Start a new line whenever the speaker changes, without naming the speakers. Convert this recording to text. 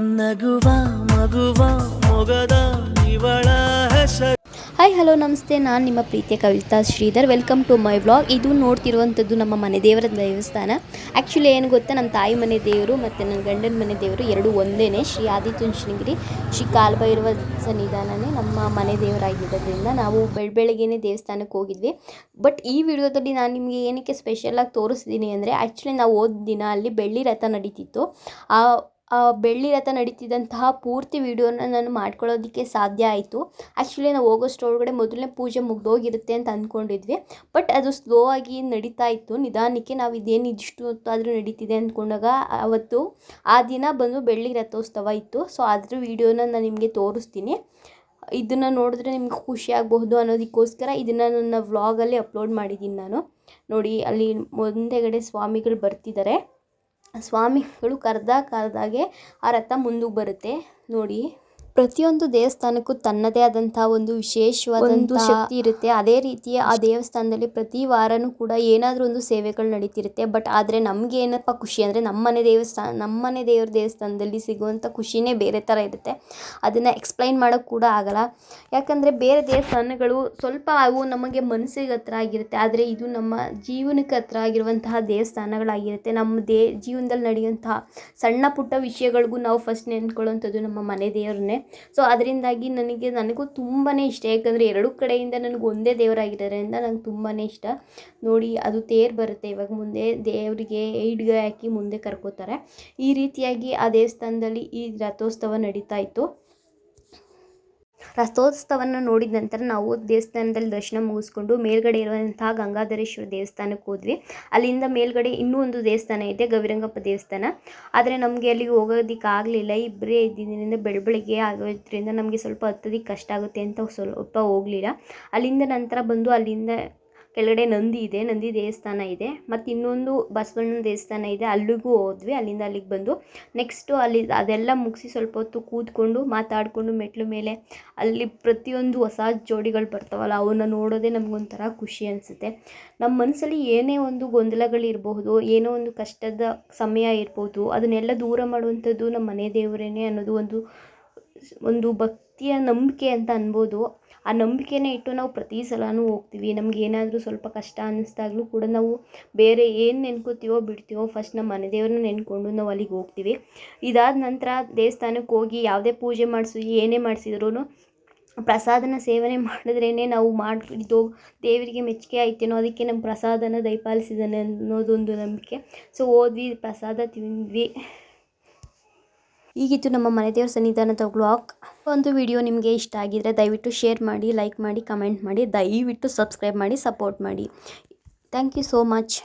ನಗುವ, ಮಗುವ ಮೊಗದ ಇವಳ ಹೆಸರು
ಹಾಯ್ ಹಲೋ ನಮಸ್ತೆ. ನಾನು ನಿಮ್ಮ ಪ್ರೀತಿಯ Kavitha Sridhar. Welcome to my vlog ಇದು ನೋಡ್ತಿರುವಂಥದ್ದು ನಮ್ಮ ಮನೆ ದೇವರ ದೇವಸ್ಥಾನ. ಆ್ಯಕ್ಚುಲಿ ಏನು ಗೊತ್ತಾ? ನಮ್ಮ ತಾಯಿ ಮನೆ ದೇವರು ಮತ್ತು ನನ್ನ ಗಂಡನ ಮನೆ ದೇವರು ಎರಡು ಒಂದೇ ಶ್ರೀ ಆದಿತ್ಯಂಶನಗಿರಿ ಶ್ರೀ ಕಾಲ್ಭೈರವ ಸನ್ನಿಧಾನನೇ ನಮ್ಮ ಮನೆ ದೇವರಾಗಿರೋದ್ರಿಂದ ನಾವು ಬೆಳಬೆಳಗ್ಗೆ ದೇವಸ್ಥಾನಕ್ಕೆ ಹೋಗಿದ್ವಿ. ಬಟ್ ಈ ವಿಡಿಯೋದಲ್ಲಿ ನಾನು ನಿಮಗೆ ಏನಕ್ಕೆ ಸ್ಪೆಷಲಾಗಿ ತೋರಿಸ್ತೀನಿ ಅಂದರೆ ಆ್ಯಕ್ಚುಲಿ ನಾವು ಹೋದ ದಿನ ಅಲ್ಲಿ ಬೆಳ್ಳಿ ರಥ ನಡೀತಿತ್ತು. ಆ ಬೆಳ್ಳಿ ರಥ ನಡೀತಿದ್ದಂತಹ ಪೂರ್ತಿ ವಿಡಿಯೋನ ನಾನು ಮಾಡ್ಕೊಳ್ಳೋದಕ್ಕೆ ಸಾಧ್ಯ ಆಯಿತು. ಆ್ಯಕ್ಚುಲಿ ನಾವು ಹೋಗೋಷ್ಟ್ರೊಳಗಡೆ ಮೊದಲನೇ ಪೂಜೆ ಮುಗ್ದೋಗಿರುತ್ತೆ ಅಂತ ಅಂದ್ಕೊಂಡಿದ್ವಿ ಬಟ್ ಅದು ಸ್ಲೋ ಆಗಿ ನಡೀತಾ ಇತ್ತು. ನಿಧಾನಕ್ಕೆ ನಾವು ಇದೇನು ಇದಿಷ್ಟು ಹೊತ್ತಾದರೂ ನಡೀತಿದೆ ಅಂದ್ಕೊಂಡಾಗ ಅವತ್ತು ಆ ದಿನ ಬಂದು ಬೆಳ್ಳಿ ರಥೋತ್ಸವ ಇತ್ತು. ಸೊ ಅದ್ರ ವೀಡಿಯೋನ ನಾನು ನಿಮಗೆ ತೋರಿಸ್ತೀನಿ. ಇದನ್ನು ನೋಡಿದ್ರೆ ನಿಮ್ಗೆ ಖುಷಿ ಆಗಬಹುದು ಅನ್ನೋದಕ್ಕೋಸ್ಕರ ಇದನ್ನು ನನ್ನ ವ್ಲಾಗಲ್ಲಿ ಅಪ್ಲೋಡ್ ಮಾಡಿದ್ದೀನಿ ನಾನು. ನೋಡಿ, ಅಲ್ಲಿ ಮುಂದೆಗಡೆ ಸ್ವಾಮಿಗಳು ಬರ್ತಿದ್ದಾರೆ. ಸ್ವಾಮಿಗಳು ಕರೆದ ಕರ್ದಾಗೆ ಆ ರಥ ಮುಂದಕ್ಕೆ ಬರುತ್ತೆ. ನೋಡಿ. ಪ್ರತಿಯೊಂದು ದೇವಸ್ಥಾನಕ್ಕೂ ತನ್ನದೇ ಆದಂತಹ ಒಂದು ವಿಶೇಷವಾದ ಶಕ್ತಿ ಇರುತ್ತೆ. ಅದೇ ರೀತಿ ಆ ದೇವಸ್ಥಾನದಲ್ಲಿ ಪ್ರತಿ ವಾರನೂ ಕೂಡ ಏನಾದರೂ ಒಂದು ಸೇವೆಗಳು ನಡೀತಿರುತ್ತೆ. ಬಟ್ ಆದರೆ ನಮಗೆ ಏನಪ್ಪ ಖುಷಿ ಅಂದರೆ ನಮ್ಮನೆ ದೇವಸ್ಥಾನ ನಮ್ಮನೆ ದೇವರ ದೇವಸ್ಥಾನದಲ್ಲಿ ಸಿಗುವಂಥ ಖುಷಿನೇ ಬೇರೆ ಥರ ಇರುತ್ತೆ. ಅದನ್ನು ಎಕ್ಸ್ಪ್ಲೈನ್ ಮಾಡೋಕ್ಕೆ ಕೂಡ ಆಗಲ್ಲ. ಯಾಕಂದರೆ ಬೇರೆ ದೇವಸ್ಥಾನಗಳು ಸ್ವಲ್ಪ ಅವು ನಮಗೆ ಮನಸ್ಸಿಗೆ ಹತ್ರ ಆಗಿರುತ್ತೆ. ಆದರೆ ಇದು ನಮ್ಮ ಜೀವನಕ್ಕೆ ಹತ್ರ ಆಗಿರುವಂತಹ ದೇವಸ್ಥಾನಗಳಾಗಿರುತ್ತೆ. ನಮ್ಮ ದೇ ಜೀವನದಲ್ಲಿ ನಡೆಯುವಂತಹ ಸಣ್ಣ ಪುಟ್ಟ ವಿಷಯಗಳಿಗೂ ನಾವು ಫಸ್ಟ್ ನೆನ್ಕೊಳ್ಳೋವಂಥದ್ದು ನಮ್ಮ ಮನೆ ದೇವ್ರನ್ನೇ. ಸೊ ಅದರಿಂದಾಗಿ ನನಗೆ, ನನಗೂ ತುಂಬಾ ಇಷ್ಟ. ಯಾಕಂದರೆ ಎರಡು ಕಡೆಯಿಂದ ನನಗೆ ಒಂದೇ ದೇವರಾಗಿರೋದ್ರಿಂದ ನಂಗೆ ತುಂಬಾ ಇಷ್ಟ. ನೋಡಿ, ಅದು ತೇರು ಬರುತ್ತೆ. ಇವಾಗ ಮುಂದೆ ದೇವರಿಗೆ ಏಡ್ಗೆ ಹಾಕಿ ಮುಂದೆ ಕರ್ಕೋತಾರೆ. ಈ ರೀತಿಯಾಗಿ ಆ ದೇವಸ್ಥಾನದಲ್ಲಿ ಈ ರಥೋತ್ಸವ ನಡೀತಾ ಇತ್ತು. ರಥೋತ್ಸವವನ್ನು ನೋಡಿದ ನಂತರ ನಾವು ದೇವಸ್ಥಾನದಲ್ಲಿ ದರ್ಶನ ಮುಗಿಸ್ಕೊಂಡು ಮೇಲ್ಗಡೆ ಇರುವಂತಹ ಗಂಗಾಧರೇಶ್ವರ ದೇವಸ್ಥಾನಕ್ಕೆ ಹೋದ್ವಿ. ಅಲ್ಲಿಂದ ಮೇಲ್ಗಡೆ ಇನ್ನೂ ಒಂದು ದೇವಸ್ಥಾನ ಇದೆ, ಗವಿರಂಗಪ್ಪ ದೇವಸ್ಥಾನ. ಆದರೆ ನಮಗೆ ಅಲ್ಲಿಗೆ ಹೋಗೋದಕ್ಕೆ ಆಗಲಿಲ್ಲ. ಇಬ್ಬರೇ ಇದ್ದಿದ್ದರಿಂದ ಬೆಳಬೆಳಗ್ಗೆ ಆಗೋದ್ರಿಂದ ನಮಗೆ ಸ್ವಲ್ಪ ಹತ್ತೋದಕ್ಕೆ ಕಷ್ಟ ಆಗುತ್ತೆ ಅಂತ ಸ್ವಲ್ಪ ಹೋಗಲಿಲ್ಲ. ಅಲ್ಲಿಂದ ನಂತರ ಬಂದು ಅಲ್ಲಿಂದ ಕೆಳಗಡೆ ನಂದಿ ಇದೆ, ನಂದಿ ದೇವಸ್ಥಾನ ಇದೆ, ಮತ್ತು ಇನ್ನೊಂದು ಬಸವಣ್ಣನ ದೇವಸ್ಥಾನ ಇದೆ, ಅಲ್ಲಿಗೂ ಹೋದ್ವಿ, ಅಲ್ಲಿಂದ ಅಲ್ಲಿಗೆ ಬಂದು ನೆಕ್ಸ್ಟು ಅಲ್ಲಿ ಅದೆಲ್ಲ ಮುಗಿಸಿ ಸ್ವಲ್ಪ ಹೊತ್ತು ಕೂತ್ಕೊಂಡು ಮಾತಾಡಿಕೊಂಡು ಮೆಟ್ಲು ಮೇಲೆ ಅಲ್ಲಿ ಪ್ರತಿಯೊಂದು ಹೊಸ ಜೋಡಿಗಳು ಬರ್ತಾವಲ್ಲ ಅವನ್ನ ನೋಡೋದೇ ನಮಗೊಂಥರ ಖುಷಿ ಅನಿಸುತ್ತೆ. ನಮ್ಮ ಮನಸ್ಸಲ್ಲಿ ಏನೇ ಒಂದು ಗೊಂದಲಗಳಿರಬಹುದು ಏನೋ ಒಂದು ಕಷ್ಟದ ಸಮಯ ಇರ್ಬೋದು, ಅದನ್ನೆಲ್ಲ ದೂರ ಮಾಡುವಂಥದ್ದು ನಮ್ಮ ಮನೆ ದೇವರೇನೆ ಅನ್ನೋದು ಒಂದು ಒಂದು ಭಕ್ತಿಯ ನಂಬಿಕೆ ಅಂತ ಅನ್ಬೋದು. ಆ ನಂಬಿಕೆನೇ ಇಟ್ಟು ನಾವು ಪ್ರತಿ ಸಲವೂ ಹೋಗ್ತೀವಿ. ನಮ್ಗೆ ಏನಾದರೂ ಸ್ವಲ್ಪ ಕಷ್ಟ ಅನ್ನಿಸ್ದಾಗಲೂ ಕೂಡ ನಾವು ಬೇರೆ ಏನು ನೆನ್ಕೋತೀವೋ ಬಿಡ್ತೀವೋ ಫಸ್ಟ್ ನಮ್ಮ ಮನೆ ದೇವ್ರನ್ನ ನೆನ್ಕೊಂಡು ನಾವು ಅಲ್ಲಿಗೆ ಹೋಗ್ತೀವಿ. ಇದಾದ ನಂತರ ದೇವಸ್ಥಾನಕ್ಕೆ ಹೋಗಿ ಯಾವುದೇ ಪೂಜೆ ಮಾಡಿಸಿ, ಏನೇ ಮಾಡಿಸಿದ್ರೂ ಪ್ರಸಾದನ ಸೇವನೆ ಮಾಡಿದ್ರೇ ನಾವು ಮಾಡಿದ್ದು ದೇವರಿಗೆ ಮೆಚ್ಚುಗೆ ಆಯ್ತೇನೋ ಅದಕ್ಕೆ ನಮ್ಮ ಪ್ರಸಾದನ ದಯಪಾಲಿಸಿದ್ದಾನೆ ಅನ್ನೋದೊಂದು ನಂಬಿಕೆ. ಸೊ ಹೋದ್ವಿ, ಪ್ರಸಾದ ತಿಂದ್ವಿ. ಈಗಿತ್ತು ನಮ್ಮ ಮನೆ ದೇವ್ರ ಸನ್ನಿಧಾನದ ವ್ಲಾಗ್ ಒಂದು ವಿಡಿಯೋ ನಿಮಗೆ ಇಷ್ಟ ಆಗಿದ್ರೆ ದಯವಿಟ್ಟು ಶೇರ್ ಮಾಡಿ ಲೈಕ್ ಮಾಡಿ ಕಮೆಂಟ್ ಮಾಡಿ, ದಯವಿಟ್ಟು ಸಬ್ಸ್ಕ್ರೈಬ್ ಮಾಡಿ ಸಪೋರ್ಟ್ ಮಾಡಿ. Thank you so much